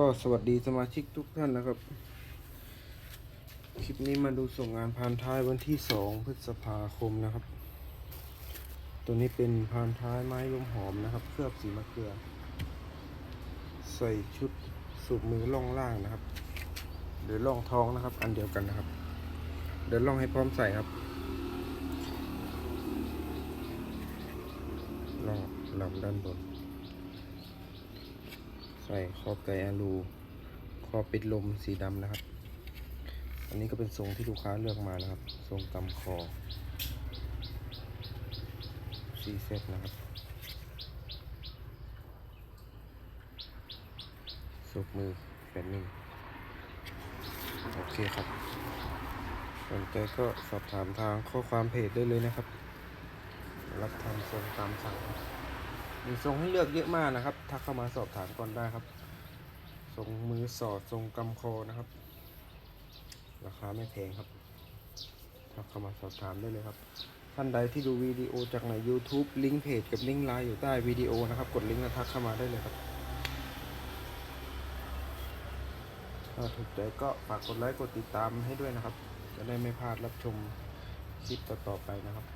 ก็สวัสดีสมาชิกทุกท่านนะครับ คลิปนี้มาดูส่งงานพานท้ายวันที่สองพฤษภาคมนะครับ ตัวนี้เป็นพานท้ายไม้ลมหอมนะครับ เคลือบสีมะเกลือ ใส่ชุดสูบมือล่องล่างนะครับ หรือล่องท้องนะครับ อันเดียวกันนะครับ เดินล่องให้พร้อมใส่ครับล่องลำด้านบน ใส่คอบไก่อาลูคอปิดลมสีดำนะครับ อันนี้ก็เป็นทรงที่ลูกค้าเลือกมานะครับ ทรงกำคอสีเซตนะครับสูบมือเป็นนิ่งโอเคครับสนใจก็สอบถามทางข้อความเพจได้เลยนะครับ รับทำทรงตามสั่ง มีทรงให้เลือกเยอะมากนะครับ ทักเข้ามาสอบถามก่อนได้ครับ ทรงมือสอดทรงกำคอนะครับ ราคาไม่แพงครับ ทักเข้ามาสอบถามได้เลยครับ ท่านใดที่ดูวิดีโอจากใน YouTube ลิงก์เพจกับลิงก์ไลน์อยู่ใต้วิดีโอนะครับ กดลิงก์แล้วทักเข้ามาได้เลยครับ ถ้าถูกใจก็ฝากกดไลค์กดติดตามให้ด้วยนะครับ จะได้ไม่พลาดรับชมคลิปต่อๆไปนะครับ